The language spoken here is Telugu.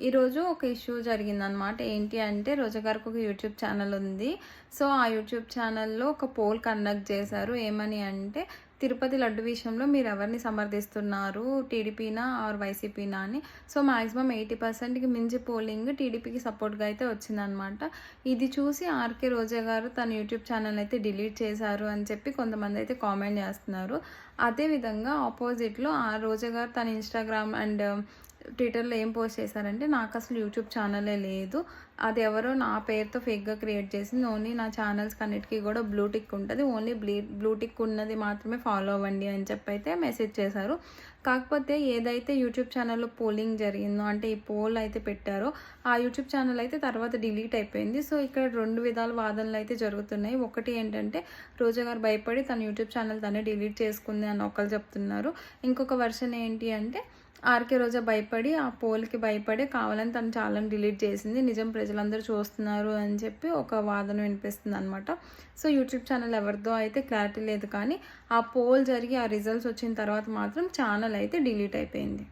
ఈరోజు ఒక ఇష్యూ జరిగిందనమాట ఏంటి అంటే రోజా గారికి ఒక యూట్యూబ్ ఛానల్ ఉంది. సో ఆ యూట్యూబ్ ఛానల్లో ఒక పోల్ కండక్ట్ చేశారు. ఏమని అంటే తిరుపతి లడ్డు విషయంలో మీరు ఎవరిని సమర్థిస్తున్నారు? టీడీపీనా ఆర్ వైసీపీనా అని. సో మాక్సిమం ఎయిటీ పర్సెంట్కి మించి పోలింగ్ టీడీపీకి సపోర్ట్గా అయితే వచ్చిందనమాట ఇది చూసి ఆర్కే రోజా గారు తన యూట్యూబ్ ఛానల్ అయితే డిలీట్ చేశారు అని చెప్పి కొంతమంది అయితే కామెంట్ చేస్తున్నారు. అదేవిధంగా ఆపోజిట్లో ఆ రోజా గారు తన ఇన్స్టాగ్రామ్ అండ్ ట్విట్టర్లో ఏం పోస్ట్ చేశారంటే నాకు అసలు యూట్యూబ్ ఛానలే లేదు. అది ఎవరో నా పేరుతో ఫేక్గా క్రియేట్ చేసింది. ఓన్లీ నా ఛానల్స్ అన్నిటికీ కూడా బ్లూటిక్ ఉంటుంది. ఓన్లీ బ్లీ బ్లూటిక్ ఉన్నది మాత్రమే ఫాలో అవ్వండి అని చెప్పి అయితే మెసేజ్ చేశారు. కాకపోతే ఏదైతే యూట్యూబ్ ఛానల్లో పోలింగ్ జరిగిందో అంటే ఈ పోల్ అయితే పెట్టారో ఆ యూట్యూబ్ ఛానల్ అయితే తర్వాత డిలీట్ అయిపోయింది. సో ఇక్కడ రెండు విధాల వాదనలు అయితే జరుగుతున్నాయి. ఒకటి ఏంటంటే రోజా గారు భయపడి తన యూట్యూబ్ ఛానల్ తనే డిలీట్ చేసుకుంది అని ఒకరు చెప్తున్నారు. ఇంకొక వర్షన్ ఏంటి అంటే ఆర్కే రోజా భయపడి ఆ పోల్కి భయపడి కావాలని తను చాలా డిలీట్ చేసింది. నిజం ప్రజలందరూ చూస్తున్నారు అని చెప్పి ఒక వాదన వినిపిస్తుంది అనమాట సో యూట్యూబ్ ఛానల్ ఎవరిదో అయితే క్లారిటీ లేదు కానీ ఆ పోల్ జరిగి ఆ రిజల్ట్స్ వచ్చిన తర్వాత మాత్రం ఛానల్ అయితే డిలీట్ అయిపోయింది.